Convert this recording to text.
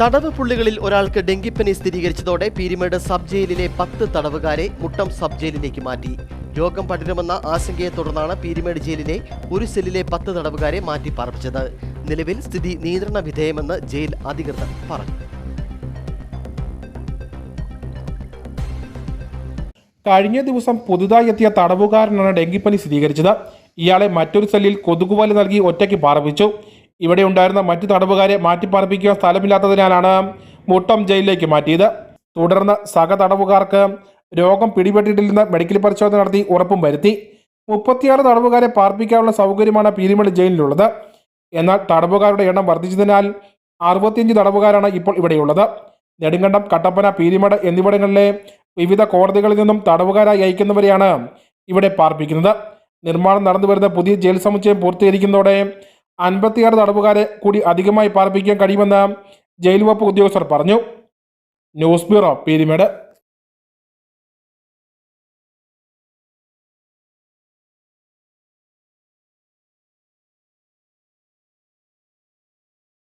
തടവ് പുള്ളികളിൽ ഒരാൾക്ക് ഡെങ്കിപ്പനി സ്ഥിരീകരിച്ചതോടെ പീരിമേട് സബ് ജയിലിലെ പത്ത് തടവുകാരെ മുട്ടം സബ് ജയിലിലേക്ക് മാറ്റി. രോഗം പടരുമെന്ന ആശങ്കയെ തുടർന്നാണ് പീരിമേട് ജയിലിലെ ഒരു സെല്ലിലെ പത്ത് തടവുകാരെ മാറ്റി പാർപ്പിച്ചത്. നിലവിൽ സ്ഥിതി നിയന്ത്രണ വിധേയമെന്ന് ജയിൽ അധികൃതർ പറഞ്ഞു. കഴിഞ്ഞ ദിവസം പുതുതായി എത്തിയ തടവുകാരനാണ് ഡെങ്കിപ്പനി സ്ഥിരീകരിച്ചത്. ഇയാളെ മറ്റൊരു സെല്ലിൽ കൊതുകുവല നൽകി ഒറ്റയ്ക്ക് പാർപ്പിച്ചു. ഇവിടെ ഉണ്ടായിരുന്ന മറ്റു തടവുകാരെ മാറ്റിപ്പാർപ്പിക്കുക സ്ഥലമില്ലാത്തതിനാലാണ് മുട്ടം ജയിലിലേക്ക് മാറ്റിയത്. തുടർന്ന് സഹ തടവുകാർക്ക് രോഗം പിടിപെട്ടിട്ടില്ലെന്ന് മെഡിക്കൽ പരിശോധന നടത്തി ഉറപ്പും വരുത്തി. മുപ്പത്തിയാറ് തടവുകാരെ പാർപ്പിക്കാനുള്ള സൗകര്യമാണ് പീരിമേട് ജയിലിലുള്ളത്. എന്നാൽ തടവുകാരുടെ എണ്ണം വർദ്ധിച്ചതിനാൽ അറുപത്തിയഞ്ച് തടവുകാരാണ് ഇപ്പോൾ ഇവിടെയുള്ളത്. നെടുങ്കണ്ടം കട്ടപ്പന പീരിമേട് എന്നിവിടങ്ങളിലെ വിവിധ കോടതികളിൽ നിന്നും തടവുകാരായി അയക്കുന്നവരെയാണ് ഇവിടെ പാർപ്പിക്കുന്നത്. നിർമ്മാണം നടന്നു വരുന്ന പുതിയ ജയിൽ സമുച്ചയം പൂർത്തീകരിക്കുന്നതോടെ അൻപത്തിയാറ് തടവുകാരെ കൂടി അധികമായി പാർപ്പിക്കാൻ കഴിയുമെന്ന് ജയിൽ വകുപ്പ് ഉദ്യോഗസ്ഥർ പറഞ്ഞു. News bureau Peermade.